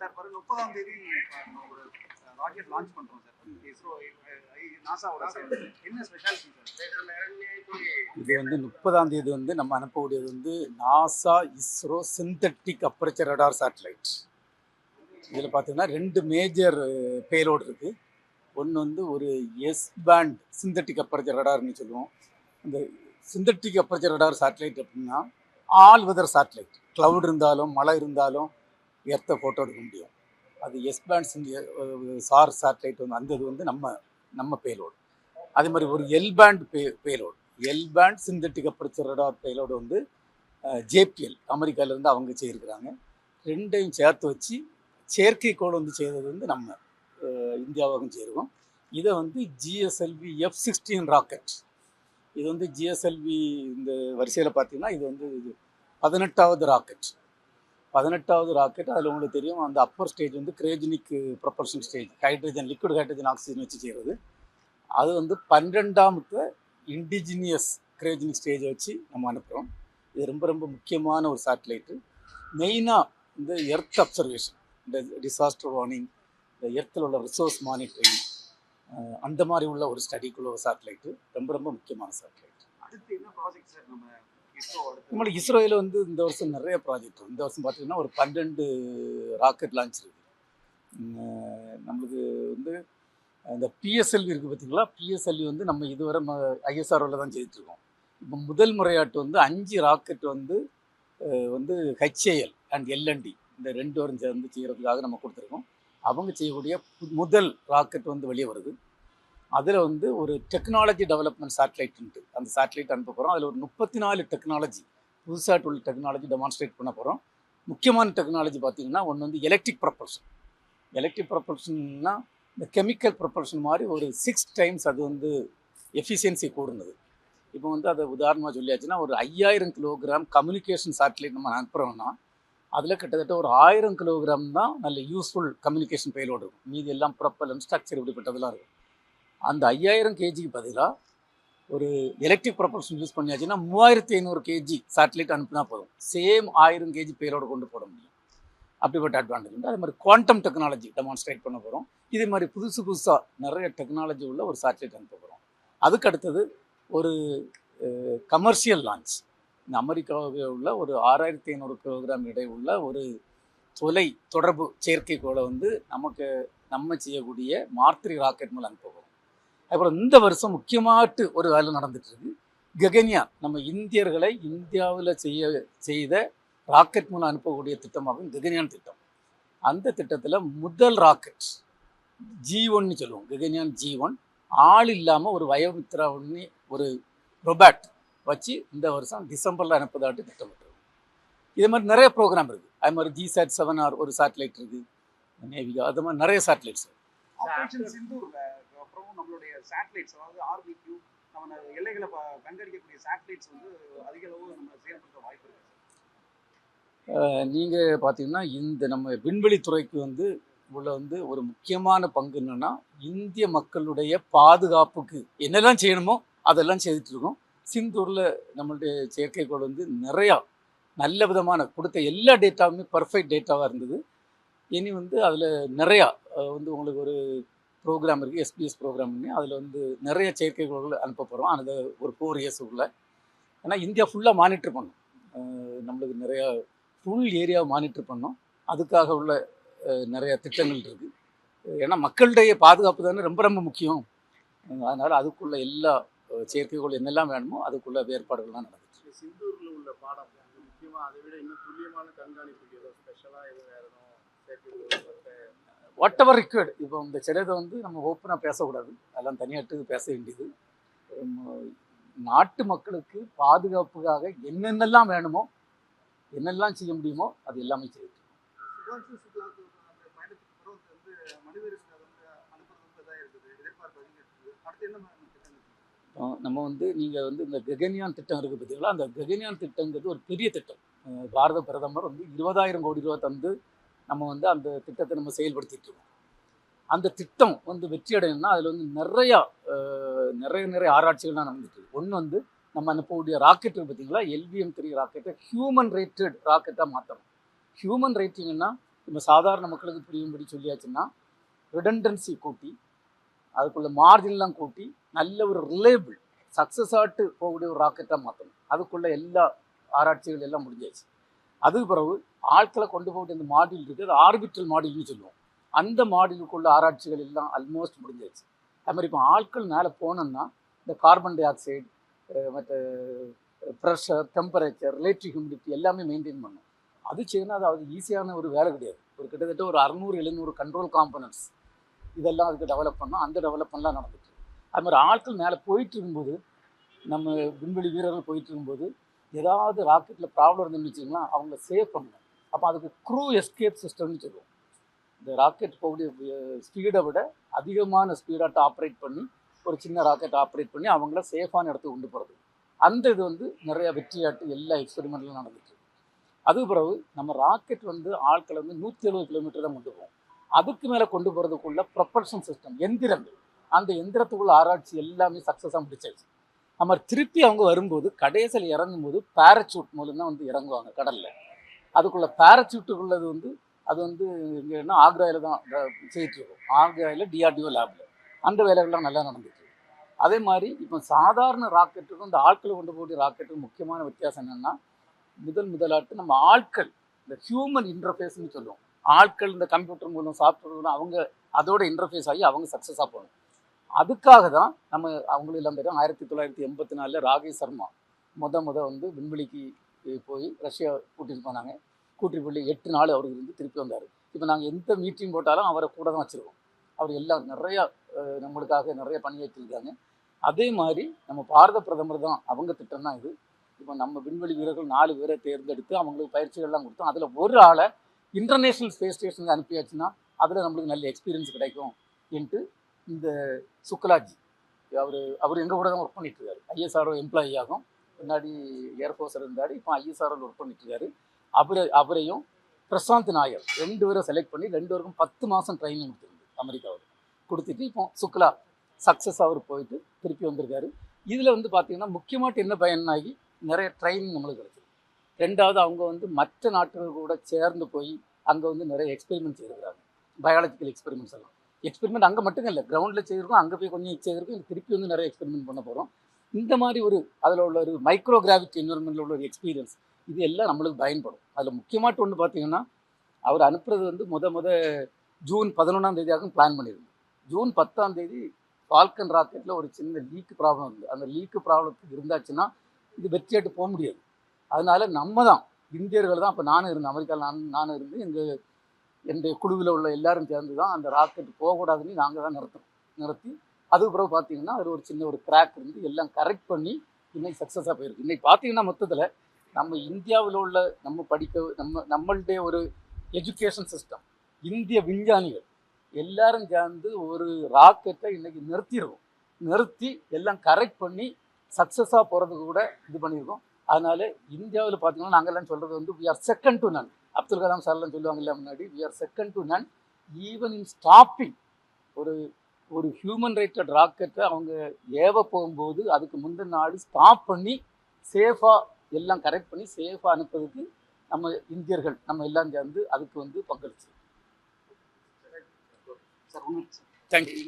Sir வரும் முப்பதாம் தேதி ஒரு ராக்கெட் லான்ச் பண்றோம் சார். இஸ்ரோ நாசாவோட என்ன ஸ்பெஷாலிட்டி சார்? இது வந்து முப்பதாம் தேதி வந்து நம்ம அனுப்பக்கூடியது வந்து NASA ISRO synthetic aperture radar satellite. இதில் பார்த்தீங்கன்னா ரெண்டு மேஜர் பேலோடு இருக்குது ஒன்று வந்து ஒரு எஸ் பேண்ட் சிந்தட்டிக் அப்பர்ச்சர் ரடார்னு சொல்லுவோம். இந்த சிந்தட்டிக் அப்பர்ச்சர் ரடார் சேட்டலைட் அப்படின்னா ஆல் வெதர் சேட்டலைட். க்ளவுட் இருந்தாலும் மழை இருந்தாலும் எர்த்தை ஃபோட்டோ எடுக்க முடியும். அது எஸ் பேண்ட்ஸ் சார் சேட்டலைட் வந்து அந்த இது வந்து நம்ம நம்ம பேலோடு அதே மாதிரி ஒரு L band pay payload L band synthetic aperture radar payload வந்து ஜேபிஎல் அமெரிக்காவிலேருந்து அவங்க செய்திருக்கிறாங்க. ரெண்டையும் சேர்த்து வச்சு செயற்கைக்கோள் வந்து செய்தது வந்து நம்ம இந்தியாவாகவும் செய்கிறோம் இதை வந்து ஜிஎஸ்எல்வி எஃப் சிக்ஸ்டீன் ராக்கெட் இது வந்து ஜிஎஸ்எல்வி இந்த வரிசையில் பார்த்தீங்கன்னா இது வந்து இது பதினெட்டாவது ராக்கெட் பதினெட்டாவது ராக்கெட் அதில் உங்களுக்கு தெரியும் அந்த அப்பர் ஸ்டேஜ் வந்து cryogenic propulsion stage hydrogen liquid hydrogen oxygen வச்சு செய்கிறது அது வந்து பன்னிரெண்டாமത്തെ இண்டிஜினியஸ் கிரேஜினிக் ஸ்டேஜை வச்சு நம்ம அனுப்புகிறோம் இது ரொம்ப ரொம்ப முக்கியமான ஒரு சேட்டலைட்டு மெயினாக இந்த எர்த் அப்சர்வேஷன் இந்த டிசாஸ்டர் வார்னிங் இந்த எர்த்தில் உள்ள ரிசோர்ஸ் மானிட்டரிங் அந்த மாதிரி உள்ள ஒரு ஸ்டடிக்குள்ள ஒரு சேட்டலைட்டு ரொம்ப ரொம்ப முக்கியமான சேட்டலைட் அடுத்து என்ன ப்ராஜெக்ட் சார் நம்ம நம்மளுக்கு இஸ்ரோயில் வந்து இந்த வருஷம் நிறைய ப்ராஜெக்ட் இந்த வருஷம் பார்த்தீங்கன்னா ஒரு பன்னெண்டு ராக்கெட் லான்ச் இருக்குது நம்மளுக்கு வந்து இந்த பிஎஸ்எல்வி இருக்குது பார்த்தீங்களா? பிஎஸ்எல்வி வந்து நம்ம இதுவரை ஐஎஸ்ஆர்ஓவில் தான் செய்துட்ருக்கோம் இப்போ முதல் முறையாட்டு வந்து அஞ்சு ராக்கெட் வந்து வந்து ஹெச்ஏஎல் அண்ட் எல்என்டி இந்த ரெண்டு வரும் சேர்ந்து செய்கிறதுக்காக நம்ம கொடுத்துருக்கோம். அவங்க செய்யக்கூடிய முதல் ராக்கெட் வந்து வெளியே வருது. அதில் வந்து ஒரு டெக்னாலஜி டெவலப்மெண்ட் சேட்டலைட் அந்த சேட்டலைட் அனுப்ப போகிறோம் அதில் ஒரு முப்பத்தி நாலு டெக்னாலஜி புதுசாக உள்ள டெக்னாலஜி டெமான்ஸ்ட்ரேட் பண்ண போகிறோம் முக்கியமான டெக்னாலஜி பார்த்தீங்கன்னா ஒன்று வந்து எலக்ட்ரிக் ப்ரொபல்ஷன் எலக்ட்ரிக் ப்ரொப்பல்ஷன்னா இந்த கெமிக்கல் ப்ரொபல்ஷன் மாதிரி ஒரு சிக்ஸ் டைம்ஸ் அது வந்து எஃபிஷியன்சி கூடுனது. இப்போ வந்து அதை உதாரணமாக சொல்லியாச்சுன்னா ஒரு ஐயாயிரம் கிலோகிராம் கம்யூனிகேஷன் சேட்டலைட் நம்ம அனுப்புகிறோம்னா அதில் கிட்டத்தட்ட ஒரு ஆயிரம் கிலோகிராம் தான் நல்ல யூஸ்ஃபுல் கம்யூனிகேஷன் பெயிலோடு இருக்கும். மீதி எல்லாம் ப்ரொப்பலன் ஸ்ட்ரக்சர் இப்படிப்பட்டதெல்லாம் இருக்கும். அந்த ஐயாயிரம் கேஜிக்கு பதிலாக ஒரு எலக்ட்ரிக் ப்ரொபல்ஷன் யூஸ் பண்ணியாச்சுன்னா மூவாயிரத்தி ஐநூறு கேஜி சேட்டலைட் அனுப்புனா போதும். சேம் ஆயிரம் கேஜி பேரோடு கொண்டு போட முடியும். அப்படிப்பட்ட அட்வான்டேஜ் உண்டு. அதே மாதிரி குவாண்டம் டெக்னாலஜி டெமான்ஸ்ட்ரேட் பண்ண போகிறோம் இதே மாதிரி புதுசு புதுசாக நிறைய டெக்னாலஜி உள்ள ஒரு சேட்டலைட் அனுப்ப போகிறோம் அதுக்கு அடுத்தது ஒரு கமர்ஷியல் லான்ச் இந்த அமெரிக்காவில் உள்ள ஒரு ஆறாயிரத்தி ஐநூறு கிலோகிராம் இடை உள்ள ஒரு தொலை தொடர்பு செயற்கைக்கோளை வந்து நமக்கு நம்ம செய்யக்கூடிய மார்த்திரி ராக்கெட் மூலம் அனுப்ப அப்புறம் இந்த வருஷம் முக்கியமாட்டு ஒரு வேலை நடந்துட்டு இருக்கு ககன்யான் நம்ம இந்தியர்களை இந்தியாவில் செய்ய செய்த ராக்கெட் மூலம் அனுப்பக்கூடிய திட்டமாகும் ககன்யான் திட்டம். அந்த திட்டத்தில் முதல் ராக்கெட் ஜி ஒன்னு சொல்லுவோம். Gaganyaan G one. ஆள் இல்லாமல் ஒரு வயோமித்ரா ஒன்று ஒரு ரொபாட் வச்சு இந்த வருஷம் டிசம்பரில் அனுப்புதாட்டு திட்டமிட்டுருவோம் இதே மாதிரி நிறைய ப்ரோக்ராம் இருக்குது அது மாதிரி ஜி சாட் செவன் ஆர் ஒரு சேட்டலைட் இருக்குது நேவிகா அது மாதிரி நிறைய சேட்டலைட்ஸ் இருக்குது நம்மளுடைய சேட்டலைட்ஸ் அதாவது ஆர்பிக்யூ நம்ம எல்லைகளை கண்டறியக்கூடிய சேட்டலைட்ஸ் வந்து அதிக அளவு நம்ம செயல்படுத்த வாய்ப்பு இருக்கு. நீங்கள் பார்த்தீங்கன்னா இந்த நம்ம விண்வெளித்துறைக்கு வந்து உள்ள வந்து ஒரு முக்கியமான பங்கு என்னென்னா இந்திய மக்களுடைய பாதுகாப்புக்கு என்னெல்லாம் செய்யணுமோ அதெல்லாம் செய்துட்டு இருக்கோம். சிந்தூரில் நம்மளுடைய செயற்கைக்கோள் வந்து நிறையா நல்ல விதமான கொடுத்த எல்லா டேட்டாவுமே பர்ஃபெக்ட் டேட்டாவாக இருந்தது. இனி வந்து அதில் நிறையா வந்து உங்களுக்கு ஒரு ப்ரோக்ராம் இருக்குது எஸ்பிஎஸ் ப்ரோக்ராம்னு அதில் வந்து நிறைய செயற்கைக்கோள்கள் அனுப்ப போகிறோம் அந்த ஒரு ஃபோர் இயர்ஸுக்குள்ள ஏன்னா இந்தியா ஃபுல்லாக மானிட்டர் பண்ணும். நம்மளுக்கு நிறையா ஃபுல் ஏரியாவை மானிட்டர் பண்ணோம். அதுக்காக உள்ள நிறைய திட்டங்கள் இருக்குது ஏன்னா மக்களுடைய பாதுகாப்பு தானே ரொம்ப ரொம்ப முக்கியம். அதனால் அதுக்குள்ளே எல்லா அஹ், செயற்கைக்கோள் என்னெல்லாம் வேணுமோ அதுக்குள்ள வேறுபாடுகள்லாம் நடந்துச்சு. சிந்தூரில் உள்ள பாடம் முக்கியமாக அதை விட இன்னும் துல்லியமான கண்காணிப்புக்கு எதுவும் வேற எதுவும் வாட் எவர் ரிக்வயர்டு இப்போ இந்த சிலதை வந்து நம்ம ஓப்பனாக பேசக்கூடாது. அதெல்லாம் தனியாட்டு பேச வேண்டியது. நாட்டு மக்களுக்கு பாதுகாப்புக்காக என்னென்னலாம் வேணுமோ என்னெல்லாம் செய்ய முடியுமோ அது எல்லாமே இப்போ நம்ம வந்து நீங்கள் வந்து இந்த ககன்யான் திட்டம் இருக்குது பார்த்தீங்களா? அந்த ககன்யான் திட்டங்கிறது ஒரு பெரிய திட்டம். பாரத பிரதமர் வந்து இருபதாயிரம் கோடி ரூபா தந்து நம்ம வந்து அந்த திட்டத்தை நம்ம செயல்படுத்திட்டு இருக்கோம். அந்த திட்டம் வந்து வெற்றி அடையணும்னா அதில் வந்து நிறையா நிறைய நிறைய ஆராய்ச்சிகள்லாம் நடந்துட்டு ஒன்று வந்து நம்ம அனுப்பக்கூடிய ராக்கெட்டு பார்த்தீங்களா எல்விஎம் த்ரீ ராக்கெட்டை ஹியூமன் ரேட்டட் ராக்கெட்டாக மாற்றணும் ஹியூமன் ரேட்டிங்னா நம்ம சாதாரண மக்களுக்கு புரியும்படி சொல்லியாச்சுன்னா ரிடண்டன்சி கூட்டி அதுக்குள்ள மார்ஜின்லாம் கூட்டி நல்ல ஒரு ரிலேபிள் சக்ஸஸ் ஆட்டு போகக்கூடிய ஒரு ராக்கெட்டாக மாற்றணும் அதுக்குள்ள எல்லா ஆராய்ச்சிகள் எல்லாம் முடிஞ்சாச்சு. அதுக்கு பிறகு ஆட்களை கொண்டு போகிற இந்த மாடியூல் இருக்குது அது ஆர்பிட்டல் மாடியூல்னு சொல்லுவோம். அந்த மாடியூலுக்குள்ள ஆராய்ச்சிகள் எல்லாம் ஆல்மோஸ்ட் முடிஞ்சிருச்சு. அது மாதிரி இப்போ ஆட்கள் மேலே போனோம்னா இந்த கார்பன் டை ஆக்சைடு மற்ற ப்ரெஷர் டெம்பரேச்சர் ரிலேட்டிவ் ஹியூமிடிட்டி எல்லாமே மெயின்டைன் பண்ணும். அது செய்யணும் அது அது ஈஸியான ஒரு வேலை கிடையாது. ஒரு கிட்டத்தட்ட ஒரு அறநூறு எழுநூறு கண்ட்ரோல் காம்பனன்ட்ஸ் இதெல்லாம் அதுக்கு டெவலப் பண்ணோம் அந்த டெவலப்மெண்ட்லாம் நடந்துட்டு அது மாதிரி ஆட்கள் மேலே போயிட்டு இருக்கும்போது நம்ம விண்வெளி வீரர்கள் போயிட்டு இருக்கும்போது ஏதாவது ராக்கெட்டில் ப்ராப்ளம் இருந்துன்னு வச்சுக்கலாம் அவங்கள சேவ் பண்ணணும் அப்போ அதுக்கு க்ரூ எஸ்கேப் சிஸ்டம்னு சொல்லுவோம். இந்த ராக்கெட் போகக்கூடிய ஸ்பீடை விட அதிகமான ஸ்பீடாட்ட ஆப்ரேட் பண்ணி ஒரு சின்ன ராக்கெட் ஆப்ரேட் பண்ணி அவங்கள சேஃபான இடத்துக்கு கொண்டு போகிறது அந்த இது வந்து நிறைய வெற்றியாட்டு எல்லா எக்ஸ்பெரிமெண்ட்லையும் நடந்துட்டு அது பிறகு நம்ம ராக்கெட் வந்து ஆட்களை வந்து நூற்றி எழுபது கிலோமீட்டர் தான் கொண்டு போவோம் அதுக்கு மேலே கொண்டு போகிறதுக்குள்ள ப்ரொப்பல்ஷன் சிஸ்டம் எந்திரங்கள். அந்த எந்திரத்துக்குள்ள ஆராய்ச்சி எல்லாமே சக்ஸஸாக முடிச்சாச்சு. நம்ம திருப்பி அவங்க வரும்போது கடைசியில் இறங்கும்போது பேரச்சூட் மூலம் தான் வந்து இறங்குவாங்க கடலில். அதுக்குள்ள பேரச்சூட்டுக்குள்ளது வந்து அது வந்து இங்கே என்ன ஆக்ராயில் தான் செய்யிட்டு ஆக்ராயில் டிஆர்டிஓ லேபில் அந்த வேலைகள்லாம் நல்லா நடந்துட்டு அதே மாதிரி இப்போ சாதாரண ராக்கெட்டுக்கும் இந்த ஆட்களை கொண்டு போகிற ராக்கெட்டுக்கும் முக்கியமான வித்தியாசம் என்னென்னா முதல் முதலாட்டு நம்ம ஆட்கள் இந்த ஹியூமன் இன்டர்ஃபேஸ்னு சொல்லுவோம். ஆட்கள் இந்த கம்ப்யூட்டர் மூலம் சாஃப்ட்வேர் மூலம் அவங்க அதோட இன்டர்ஃபேஸ் ஆகி அவங்க சக்ஸஸாக போகணும். அதுக்காக தான் நம்ம அவங்களும் எல்லாம் தெரியும். ஆயிரத்தி தொள்ளாயிரத்தி எண்பத்தி நாலில் ராகேஷ் சர்மா முத முத வந்து விண்வெளிக்கு போய் ரஷ்யா கூட்டிட்டு போனாங்க. கூட்டிட்டு போய் எட்டு நாள் அவர் இருந்து திருப்பி வந்தார். இப்போ நாங்கள் எந்த மீட்டிங் போட்டாலும் அவரை கூட தான் வச்சுருக்கோம். அவர் எல்லாம் நிறையா நம்மளுக்காக நிறைய பணியாற்றிருக்காங்க. அதே மாதிரி நம்ம பாரத பிரதமர் தான் அவங்க திட்டம் தான் இது. இப்போ நம்ம விண்வெளி வீரர்கள் நாலு பேரை தேர்ந்தெடுத்து அவங்களுக்கு பயிற்சிகள்லாம் கொடுத்தோம் அதில் ஒரு ஆளை இன்டர்நேஷ்னல் ஸ்பேஸ் ஸ்டேஷனுக்கு அனுப்பியாச்சுன்னா அதில் நம்மளுக்கு நல்ல எக்ஸ்பீரியன்ஸ் கிடைக்கும். என்று இந்த சுக்லாஜி அவர் அவர் எங்கள் கூட தான் ஒர்க் பண்ணிட்டு இருக்காரு ஐஎஸ்ஆர்ஓ எம்ப்ளாயி ஆகும். முன்னாடி ஏர்ஃபோர்ஸ் இருந்தார். இப்போ ஐஎஸ்ஆர்ஓ ஒர்க் பண்ணிட்டு இருக்காரு அவரை அவரையும் பிரசாந்த் நாயர் ரெண்டு பேரும் செலக்ட் பண்ணி ரெண்டு பேருக்கும் பத்து மாதம் ட்ரைனிங் கொடுத்துருந்து அமெரிக்காவில் கொடுத்துட்டு இப்போ சுக்லா சக்ஸஸ் அவர் போயிட்டு திருப்பி வந்திருக்காரு. இதில் வந்து பார்த்தீங்கன்னா முக்கியமாக என்ன பயனாகி நிறைய ட்ரைனிங் நம்மளுக்கு கிடைச்சிது ரெண்டாவது அவங்க வந்து மற்ற நாட்டுகள் கூட சேர்ந்து போய் அங்கே வந்து நிறைய எக்ஸ்பெரிமெண்ட் செய்திருக்கிறாங்க பயாலஜிக்கல் எக்ஸ்பெரிமெண்ட்ஸ் எல்லாம். எக்ஸ்பெரிமெண்ட் அங்கே மட்டும் இல்லை கிரவுண்டில் செய்திருக்கோம் அங்கே போய் கொஞ்சம் செய்திருக்கோம் திருப்பி வந்து நிறைய எக்ஸ்பெரிமெண்ட் பண்ண போகிறோம் இந்த மாதிரி ஒரு அதில் உள்ள ஒரு மைக்ரோ கிராவிட்டி என்வரன்மெண்ட்டில் உள்ள ஒரு எக்ஸ்பீரியன்ஸ் இது எல்லாம் நம்மளுக்கு பயன்படும். அதில் முக்கியமாட்டு ஒன்று பார்த்தீங்கன்னா அவர் அனுப்புறது வந்து முத முத ஜூன் பதினொன்றாம் தேதியாகவும் பிளான் பண்ணியிருந்தோம். ஜூன் பத்தாம் தேதி ஃபால்கன் ராக்கெட்டில் ஒரு சின்ன லீக்கு ப்ராப்ளம் இருந்தது அந்த லீக்கு ப்ராப்ளத்துக்கு இருந்தாச்சுன்னா இது வெற்றியாட்டு போக முடியாது. அதனால நம்ம தான் இந்தியர்கள் தான் அப்போ நானும் இருந்தேன் அமெரிக்காவில் நான் நானும் இருந்து எங்கள் என்னுடைய குழுவில் உள்ள எல்லாரும் சேர்ந்து தான் அந்த ராக்கெட் போகக்கூடாதுன்னு நாங்கள் தான் நிறுத்தணும் நிறுத்தி அதுக்கு பிறகு பார்த்தீங்கன்னா அதில் ஒரு சின்ன ஒரு கிராக் இருந்து எல்லாம் கரெக்ட் பண்ணி இன்னைக்கு சக்ஸஸாக போயிருக்கு. இன்னைக்கு பார்த்தீங்கன்னா மொத்தத்தில் நம்ம இந்தியாவில் உள்ள நம்ம படிக்க நம்ம நம்மளுடைய ஒரு எஜுகேஷன் சிஸ்டம் இந்திய விஞ்ஞானிகள் எல்லாரும் சேர்ந்து ஒரு ராக்கெட்டை இன்னைக்கு நிறுத்திடுவோம் நிறுத்தி எல்லாம் கரெக்ட் பண்ணி சக்ஸஸாக போகிறதுக்கு கூட இது பண்ணியிருக்கோம் அதனால இந்தியாவில் பார்த்தீங்கன்னா நாங்கள்லாம் சொல்கிறது வந்து we are second to none Abdul Kalam சார்லாம் சொல்லுவாங்கல்ல முன்னாடி we are second to none even in stopping ஒரு ஒரு ஹியூமன் ரைட்டட் ராக்கெட்டை அவங்க ஏவ போகும்போது அதுக்கு முந்தின நாள் ஸ்டாப் பண்ணி சேஃபாக எல்லாம் கரெக்ட் பண்ணி சேஃபாக அனுப்புறதுக்கு நம்ம இந்தியர்கள் நம்ம எல்லாம் சேர்ந்து அதுக்கு வந்து பங்களிச்சு. தேங்க்யூ